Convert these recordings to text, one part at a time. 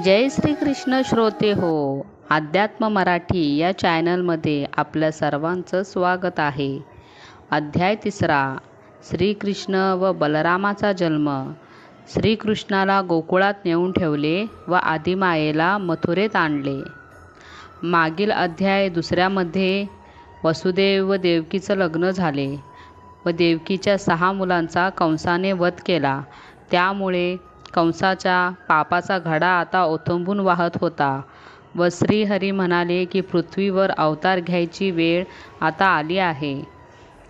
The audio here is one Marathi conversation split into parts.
जय श्री कृष्ण श्रोते हो अध्यात्म मराठी या चॅनलमध्ये आपल्या सर्वांचं स्वागत आहे. अध्याय तिसरा श्रीकृष्ण व बलरामाचा जन्म. श्रीकृष्णाला गोकुळात नेऊन ठेवले व आदिमायेला मथुरेत आणले. मागील अध्याय दुसऱ्यामध्ये वसुदेव व देवकीचं लग्न झाले व देवकीच्या सहा मुलांचा कंसाने वध केला. त्यामुळे कंसाच्या पापाचा घडा आता ओथंबून वाहत होता. व श्रीहरी म्हणाले की पृथ्वीवर अवतार घ्यायची वेळ आता आली आहे.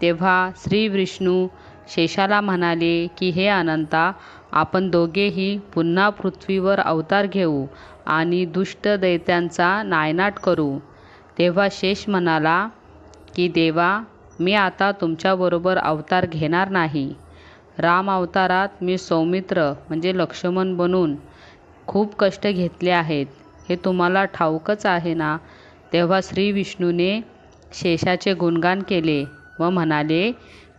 तेव्हा श्री विष्णू शेषाला म्हणाले की हे अनंता आपण दोघेही पुन्हा पृथ्वीवर अवतार घेऊ आणि दुष्ट दैत्यांचा नायनाट करू. तेव्हा शेष म्हणाला की देवा मी आता तुमच्याबरोबर अवतार घेणार नाही. राम अवतारात मी सौमित्र म्हणजे लक्ष्मण बनून खूप कष्ट घेतले आहेत. हे तुम्हाला ठाऊकच आहे ना? तेव्हा श्री विष्णूने शेषाचे गुणगान केले व म्हणाले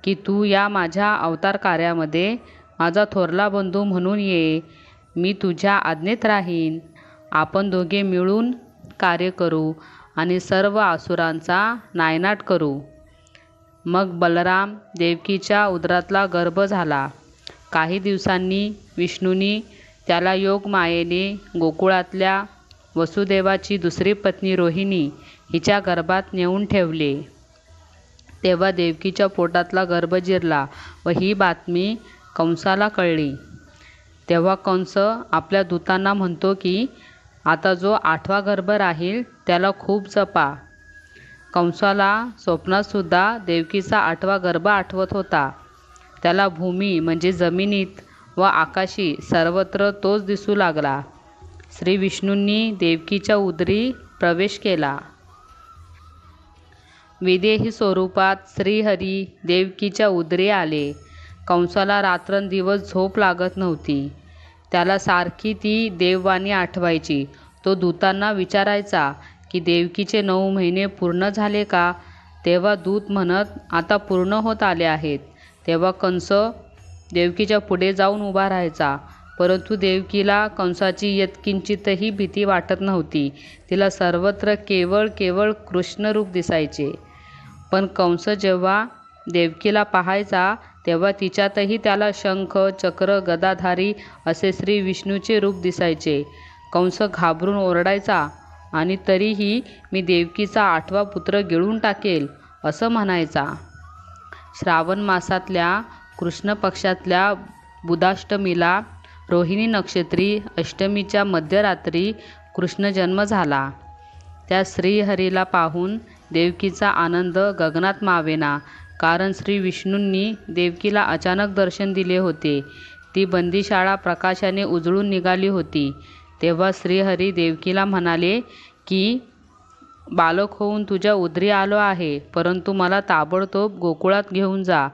की तू या माझ्या अवतार कार्यामध्ये माझा थोरला बंधू म्हणून ये. मी तुझ्या आज्ञेत राहीन. आपण दोघे मिळून कार्य करू आणि सर्व आसुरांचा नायनाट करू. मग बलराम देवकीच्या उदरातला गर्भ झाला. काही दिवसांनी विष्णूनी त्याला योगमायेने गोकुळातल्या वसुदेवाची दुसरी पत्नी रोहिणी हिच्या गर्भात नेऊन ठेवले. तेव्हा देवकीच्या पोटातला गर्भ जिरला व ही बातमी कंसाला कळली. तेव्हा कंस आपल्या दूतांना म्हणतो की आता जो आठवा गर्भ राहील त्याला खूप जपा. कंसाला स्वप्नातसुद्धा देवकीचा आठवा गर्भ आठवत होता. त्याला भूमी म्हणजे जमिनीत व आकाशी सर्वत्र तोच दिसू लागला. श्री विष्णूंनी देवकीच्या उदरी प्रवेश केला. विदेही स्वरूपात श्रीहरी देवकीच्या उदरी आले. कंसाला रात्रंदिवस झोप लागत नव्हती. त्याला सारखी ती देववाणी आठवायची. तो दूतांना विचारायचा की देवकीचे नऊ महिने पूर्ण झाले का? तेव्हा दूत म्हणत आता पूर्ण होत आले आहेत. तेव्हा कंस देवकीच्या पुढे जाऊन उभा राहायचा. परंतु देवकीला कंसाची यत्किंचितही भीती वाटत नव्हती. तिला सर्वत्र केवळ केवळ कृष्णरूप दिसायचे. पण कंस जेव्हा देवकीला पाहायचा तेव्हा तिच्यातही त्याला शंख चक्र गदाधारी असे श्री विष्णूचे रूप दिसायचे. कंस घाबरून ओरडायचा आणि तरीही मी देवकीचा आठवा पुत्र गिळून टाकेल असं म्हणायचा. श्रावण मासातल्या कृष्ण पक्षातल्या बुधाष्टमीला रोहिणी नक्षत्री अष्टमीच्या मध्यरात्री कृष्ण जन्म झाला. त्या श्रीहरीला पाहून देवकीचा आनंद गगनात मावेना कारण श्री विष्णूंनी देवकीला अचानक दर्शन दिले होते. ती बंदीशाळा प्रकाशाने उजळून निघाली होती. तेव्हा श्रीहरी देवकीला म्हणाले की बालक होऊन तुझ्या उदरी आलो आहे परंतु मला ताबडतोब गोकुळात घेऊन जा.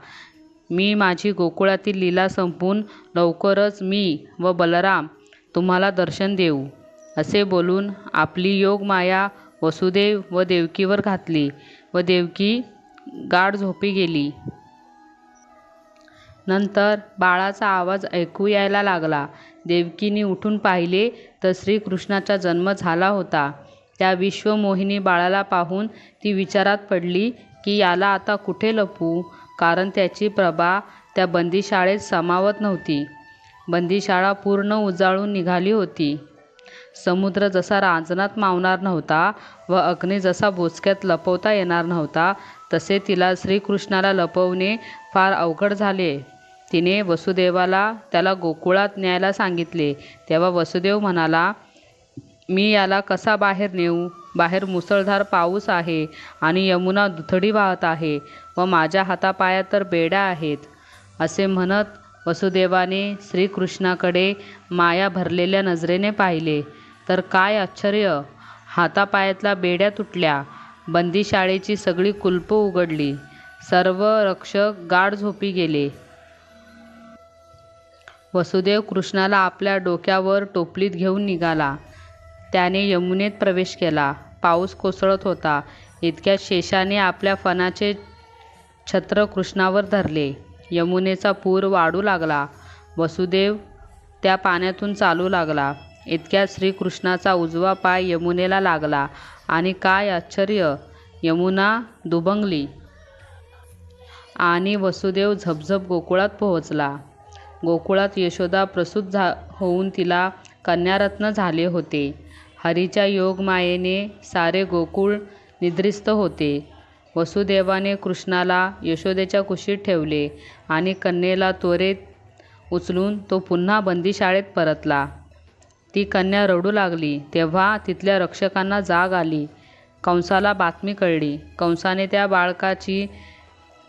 मी माझी गोकुळातील लीला संपून लवकरच मी व बलराम तुम्हाला दर्शन देऊ. असे बोलून आपली योगमाया वसुदेव व देवकीवर घातली व देवकी गाढ झोपी गेली. नंतर बाळाचा आवाज ऐकू यायला लागला. देवकीने उठून पाहिले तर श्रीकृष्णाचा जन्म झाला होता. त्या विश्वमोहिनी बाळाला पाहून ती विचारात पडली की याला आता कुठे लपवू? कारण त्याची प्रभा त्या बंदीशाळेत समावत नव्हती. बंदीशाळा पूर्ण उजाळून निघाली होती. समुद्र जसा रांजणात मावणार नव्हता व अग्नी जसा बोचक्यात लपवता येणार नव्हता तसे तिला श्रीकृष्णाला लपवणे फार अवघड झाले. तिने वसुदेवाला त्याला गोकुळात न्यायला सांगितले. तेव्हा वसुदेव म्हणाला मी याला कसा बाहेर नेऊ? बाहेर मुसळधार पाऊस आहे आणि यमुना दुथडी वाहत आहे व माझ्या हातापायात तर बेड्या आहेत. असे म्हणत वसुदेवाने श्रीकृष्णाकडे माया भरलेल्या नजरेने पाहिले. तर काय आश्चर्य! हातापायातल्या बेड्या तुटल्या. बंदीशाळेची सगळी कुलपं उघडली. सर्व रक्षक गाढ झोपी गेले. वसुदेव कृष्णाला आपल्या डोक्यावर टोपलीत घेऊन निघाला. त्याने यमुनेत प्रवेश केला. पाऊस कोसळत होता. इतक्यात शेषाने आपल्या फणाचे छत्र कृष्णावर धरले. यमुनेचा पूर वाढू लागला. वसुदेव त्या पाण्यातून चालू लागला. इतक्यात श्रीकृष्णाचा उजवा पाय यमुनेला लागला आणि काय आश्चर्य! यमुना दुभंगली आणि वसुदेव झपझप गोकुळात पोहोचला. गोकुळात यशोदा प्रसूत झा होऊन तिला कन्यारत्न झाले होते. हरीच्या योगमायेने सारे गोकुळ निद्रिस्त होते. वसुदेवाने कृष्णाला यशोदेच्या कुशीत ठेवले आणि कन्येला त्वरेत उचलून तो पुन्हा बंदीशाळेत परतला. ती कन्या रडू लागली. तेव्हा तिथल्या रक्षकांना जाग आली. कंसाला बातमी कळली. कंसाने त्या बाळकाची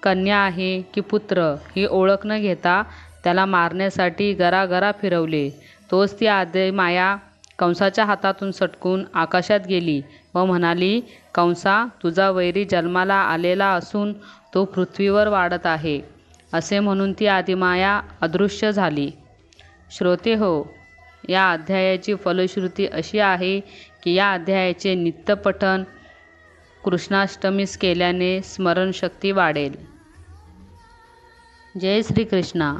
कन्या आहे की पुत्र ही ओळख न घेता त्याला मारण्यासाठी गरागरा फिरवले. तोच ती आदिमाया कंसाच्या हातातून सटकून आकाशात गेली व म्हणाली कंसा तुझा वैरी जन्माला आलेला असून तो पृथ्वीवर वाढत आहे. असे म्हणून ती आदिमाया अदृश्य झाली. श्रोते हो या अध्यायाची फलश्रुती अशी आहे की या अध्यायाचे नित्यपठन कृष्णाष्टमीस केल्याने स्मरणशक्ती वाढेल. जय श्री कृष्णा